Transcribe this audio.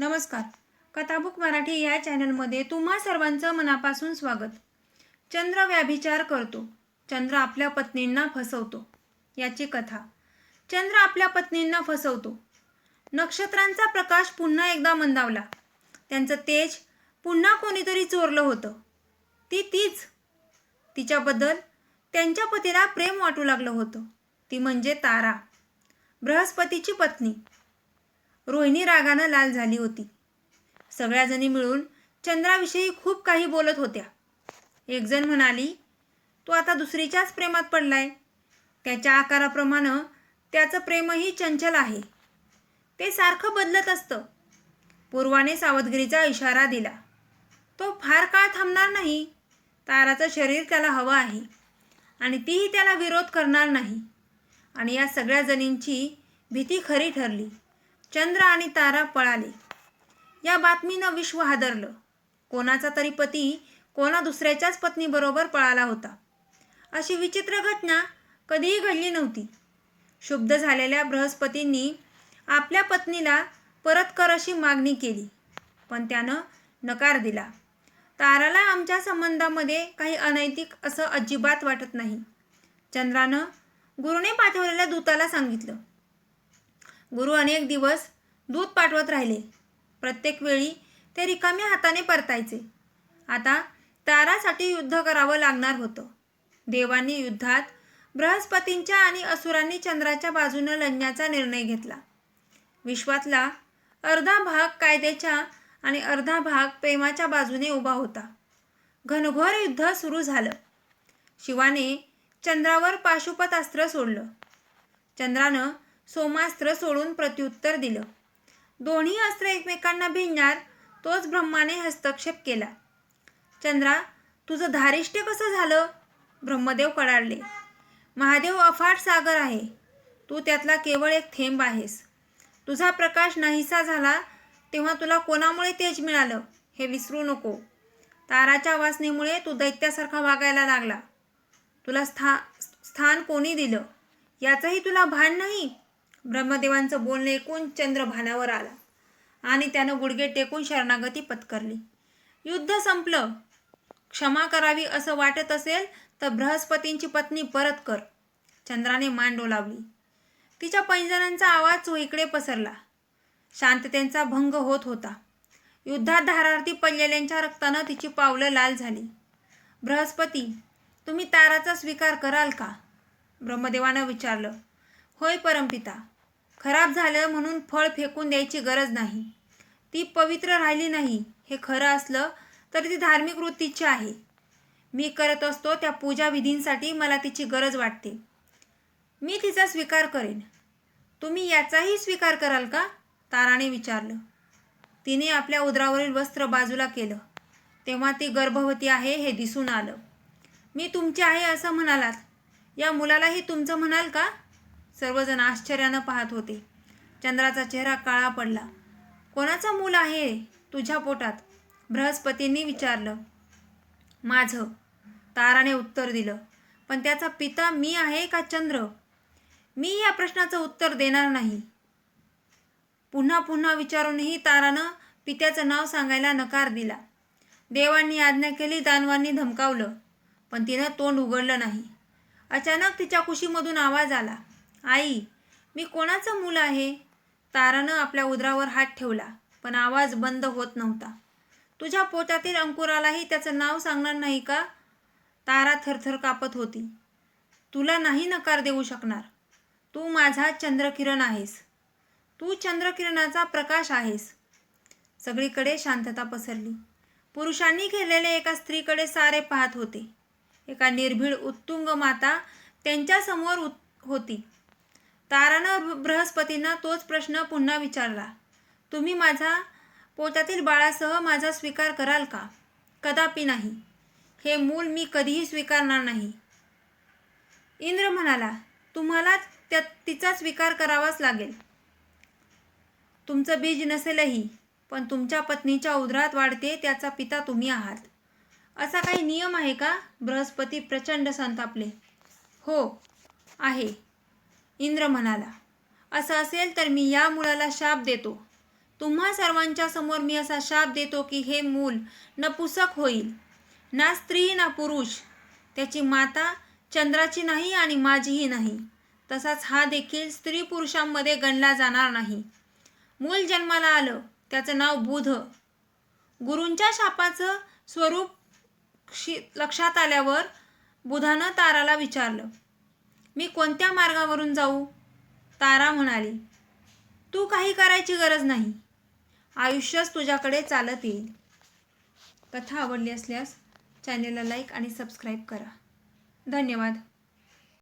नमस्कार. कथाबुक मराठी या चॅनलमध्ये तुम्हा सर्वांचं मनापासून स्वागत. चंद्र व्याभिचार करतो. चंद्र आपल्या पत्नींना फसवतो. याची कथा. चंद्र आपल्या पत्नींना फसवतो. नक्षत्रांचा प्रकाश पुन्हा एकदा मंदावला. त्यांचं तेज पुन्हा कोणीतरी चोरलं होतं. ती तीच. तिच्याबद्दल त्यांच्या पतीला प्रेम वाटू लागलं होतं. ती म्हणजे तारा बृहस्पतीची पत्नी. रोहिणी रागानं लाल झाली होती. सगळ्याजणी मिळून चंद्राविषयी खूप काही बोलत होत्या. एकजण म्हणाली तो आता दुसरीच्याच प्रेमात पडलाय. त्याच्या आकाराप्रमाणे त्याचं प्रेमही चंचल आहे. ते सारखं बदलत असतं. पूर्वाने सावधगिरीचा इशारा दिला. तो फार काळ थांबणार नाही. ताराचं शरीर त्याला हवं आहे. आणि तीही त्याला विरोध करणार नाही. आणि या सगळ्या जणींची भीती खरी ठरली. चंद्र आणि तारा पळाले. या बातमीनं विश्व हादरलं. कोणाचा तरी पती कोणा दुसऱ्याच्याच पत्नीबरोबर पळाला होता. अशी विचित्र घटना कधीही घडली नव्हती. शुद्ध झालेल्या बृहस्पतींनी आपल्या पत्नीला परत कर अशी मागणी केली पण त्यानं नकार दिला. ताराला आमच्या संबंधामध्ये काही अनैतिक असं अजिबात वाटत नाही. चंद्रानं गुरुने पाठवलेल्या दूताला सांगितलं. गुरु अनेक दिवस दूध पाठवत राहिले. प्रत्येक वेळी ते रिकाम्या हाताने परतायचे. आता तारासाठी युद्ध करावं लागणार होतं. देवांनी युद्धात बृहस्पतींच्या आणि असुरांनी चंद्राच्या बाजूनं लढण्याचा निर्णय घेतला. विश्वातला अर्धा भाग कायद्याच्या आणि अर्धा भाग प्रेमाच्या बाजूने उभा होता. घनघोर युद्ध सुरू झालं. शिवाने चंद्रावर पाशुपत अस्त्र सोडलं. चंद्रानं सोमास्त्र सोडून प्रत्युत्तर दिलं. दोन्ही अस्त्र एकमेकांना भिडणार तोच ब्रह्माने हस्तक्षेप केला. चंद्रा तुझं धारिष्ट्य कसं झालं? ब्रह्मदेव कडाडले. महादेव अफाट सागर आहे. तू त्यातला केवळ एक थेंब आहेस. तुझा प्रकाश नाहीसा झाला तेव्हा तुला कोणामुळे तेज मिळालं? हे विसरू नको. ताराच्या वासनेमुळे तू दैत्यासारखा वागायला लागला. तुला स्था स्थान कोणी दिलं? याचंही तुला भान नाही? ब्रह्मदेवांचं बोलणं ऐकून चंद्र भानावर आला. आणि त्यानं गुडघे टेकून शरणागती पत्करली. युद्ध संपलं. क्षमा करावी असं वाटत असेल तर बृहस्पतींची पत्नी परत कर. चंद्राने मान डोलावली. तिच्या पैंजणांचा आवाज चोहीकडे पसरला. शांततेचा भंग होत होता. युद्धात धारार्थी पडलेल्यांच्या रक्तानं तिची पावलं लाल झाली. बृहस्पती तुम्ही ताराचा स्वीकार कराल का? ब्रह्मदेवानं विचारलं. होय परमपिता. खराब झालं म्हणून फळ फेकून द्यायची गरज नाही. ती पवित्र राहिली नाही हे खरं असलं तरी ती धार्मिक वृत्तीची आहे. मी करत असतो त्या पूजा विधींसाठी मला तिची गरज वाटते. मी तिचा स्वीकार करेन. तुम्ही याचाही स्वीकार कराल का? ताराने विचारलं. तिने आपल्या उदरावरील वस्त्र बाजूला केलं. तेव्हा ती गर्भवती आहे हे दिसून आलं. मी तुमची आहे असं म्हणालात. या मुलालाही तुमचं म्हणाल का? सर्वजण आश्चर्यानं पाहत होते. चंद्राचा चेहरा काळा पडला. कोणाचा मूल आहे तुझ्या पोटात? बृहस्पतींनी विचारलं. माझं. ताराने उत्तर दिलं. पण त्याचा पिता मी आहे का चंद्र? मी या प्रश्नाचं उत्तर देणार नाही. पुन्हा पुन्हा विचारूनही तारानं पित्याचं नाव सांगायला नकार दिला. देवांनी आज्ञा केली दानवांनी धमकावलं पण तिनं तोंड उघडलं नाही. अचानक तिच्या कुशीमधून आवाज आला. आई मी कोणाचं मूल आहे? तारानं आपल्या उदरावर हात ठेवला पण आवाज बंद होत नव्हता. तुझ्या पोटातील अंकुरालाही त्याचं नाव सांगणार नाही का? तारा थरथर कापत होती. तुला नाही नकार देऊ शकणार. तू माझा चंद्रकिरण आहेस. तू चंद्रकिरणाचा प्रकाश आहेस. सगळीकडे शांतता पसरली. पुरुषांनी केलेले एका स्त्रीकडे सारे पाहत होते. एका निर्भीड उत्तुंग माता त्यांच्यासमोर उत होती. तारानं बृहस्पतींना तोच प्रश्न पुन्हा विचारला. तुम्ही माझा पोटातील बाळासह माझा स्वीकार कराल का? कदापि नाही. हे मूल मी कधीही स्वीकारणार नाही. इंद्र म्हणाला तुम्हाला त्या तिचा स्वीकार करावाच लागेल. तुमचं बीज नसेलही पण तुमच्या पत्नीच्या उदरात वाढते त्याचा पिता तुम्ही आहात. असा काही नियम आहे का? बृहस्पती प्रचंड संतापले. हो आहे. इंद्र म्हणाला असं असेल तर मी या मुलाला शाप देतो. तुम्हा सर्वांच्या समोर मी असा शाप देतो की हे मूल नपुसक होईल. ना स्त्री ना पुरुष. त्याची माता चंद्राची नाही आणि माझीही नाही. तसाच हा देखील स्त्री पुरुषांमध्ये गणला जाणार नाही. मूल जन्माला आलं त्याचं नाव बुध. गुरूंच्या शापाचं स्वरूप क्षी लक्षात आल्यावर बुधानं ताराला विचारलं मी कोणत्या मार्गावरून जाऊ? तारा म्हणाली तू काही करायची गरज नाही. आयुष्यच तुझ्याकडे चालत येईल. कथा आवडली असल्यास चॅनेलला लाईक आणि सबस्क्राईब करा. धन्यवाद.